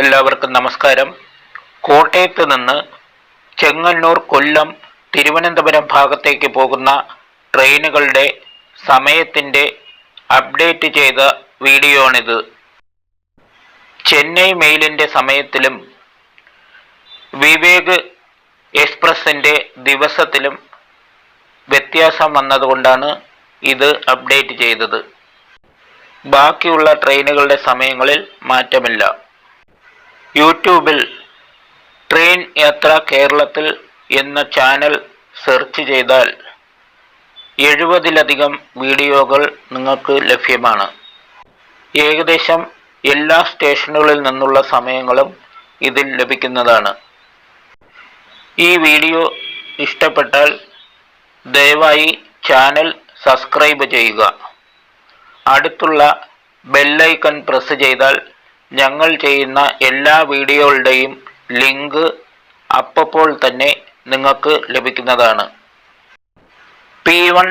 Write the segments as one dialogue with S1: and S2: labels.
S1: എല്ലാവർക്കും നമസ്കാരം. കോട്ടയത്ത് നിന്ന് ചെങ്ങന്നൂർ കൊല്ലം തിരുവനന്തപുരം ഭാഗത്തേക്ക് പോകുന്ന ട്രെയിനുകളുടെ സമയത്തിന്റെ അപ്ഡേറ്റ് ചെയ്ത വീഡിയോ ആണിത് ചെന്നൈ മെയിലിന്റെ സമയത്തിലും വിവേക് എക്സ്പ്രസിന്റെ ദിവസത്തിലും വ്യത്യാസം വന്നതുകൊണ്ടാണ് ഇത് അപ്ഡേറ്റ് ചെയ്തത്. ബാക്കിയുള്ള ട്രെയിനുകളുടെ സമയങ്ങളിൽ മാറ്റമില്ല. യൂട്യൂബിൽ ട്രെയിൻ യാത്ര കേരളത്തിൽ എന്ന ചാനൽ സെർച്ച് ചെയ്താൽ എഴുപതിലധികം വീഡിയോകൾ നിങ്ങൾക്ക് ലഭ്യമാണ്. ഏകദേശം എല്ലാ സ്റ്റേഷനുകളിൽ നിന്നുള്ള സമയങ്ങളും ഇതിൽ ലഭിക്കുന്നതാണ്. ഈ വീഡിയോ ഇഷ്ടപ്പെട്ടാൽ ദയവായി ചാനൽ സബ്സ്ക്രൈബ് ചെയ്യുക. അടുത്തുള്ള ബെല്ലൈക്കൺ പ്രസ് ചെയ്താൽ ഞങ്ങൾ ചെയ്യുന്ന എല്ലാ വീഡിയോകളുടെയും ലിങ്ക് അപ്പോൾ തന്നെ നിങ്ങൾക്ക് ലഭിക്കുന്നതാണ്. P one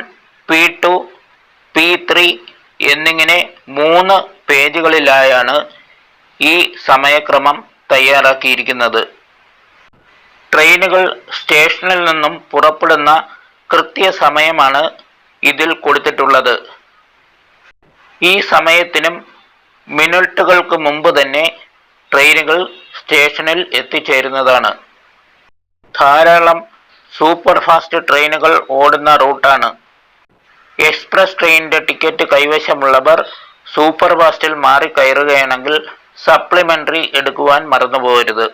S1: P two P three എന്നിങ്ങനെ മൂന്ന് പേജുകളിലായാണ് ഈ സമയക്രമം തയ്യാറാക്കിയിരിക്കുന്നത്. ട്രെയിനുകൾ സ്റ്റേഷനിൽ നിന്നും പുറപ്പെടുന്ന കൃത്യസമയമാണ് ഇതിൽ കൊടുത്തിട്ടുള്ളത്. ഈ സമയത്തിനും മിനിറ്റുകൾക്ക് മുമ്പ് തന്നെ ട്രെയിനുകൾ സ്റ്റേഷനിൽ എത്തിച്ചേരുന്നതാണ്. ധാരാളം സൂപ്പർ ഫാസ്റ്റ് ട്രെയിനുകൾ ഓടുന്ന റൂട്ടാണ്. എക്സ്പ്രസ് ട്രെയിനിന്റെ ടിക്കറ്റ് കൈവശമുള്ളവർ സൂപ്പർ ഫാസ്റ്റിൽ മാറി കയറുകയാണെങ്കിൽ സപ്ലിമെന്ററി എടുക്കുവാൻ മറന്നുപോകരുത്.